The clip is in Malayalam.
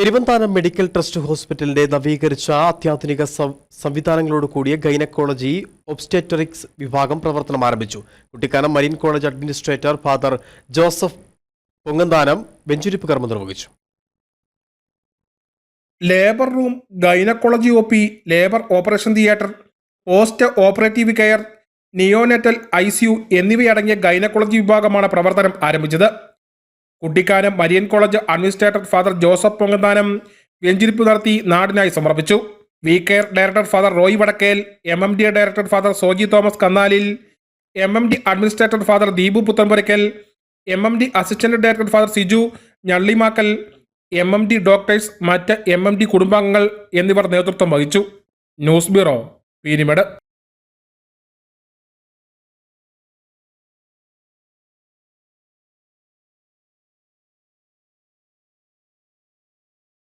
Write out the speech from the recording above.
പെരുവന്താനം മെഡിക്കൽ ട്രസ്റ്റ് ഹോസ്പിറ്റലിന്റെ നവീകരിച്ച അത്യാധുനിക സംവിധാനങ്ങളോട് കൂടിയ ഗൈനക്കോളജി ഒബ്സ്റ്റെറ്ററിക്സ് വിഭാഗം പ്രവർത്തനം ആരംഭിച്ചു. Kuttikkanam Marian college administrator father Joseph Ponganthanam വെഞ്ചുരിപ്പ് കർമ്മം നിർവഹിച്ചു. Labour room gynaecology O P labour operation theatre post operative care neonatal I C U എന്നിവയടങ്ങിയ gynaecology വിഭാഗമാണ് പ്രവർത്തനം ആരംഭിച്ചത്. Kuttikkanam Marian college administrator father Joseph Ponganthanam വെഞ്ചിരിപ്പ് നടത്തി നാടിനായി സമർപ്പിച്ചു. V care director father Roy Vadakkel M M D director father Soji Thomas Kannalil M M D administrator father Deepu Puthenpurackal M M D assistant director father Siju Njallimakkal M M D doctors മറ്റ് എം എം ഡി കുടുംബാംഗങ്ങൾ എന്നിവർ നേതൃത്വം വഹിച്ചു. News bureau Peermade.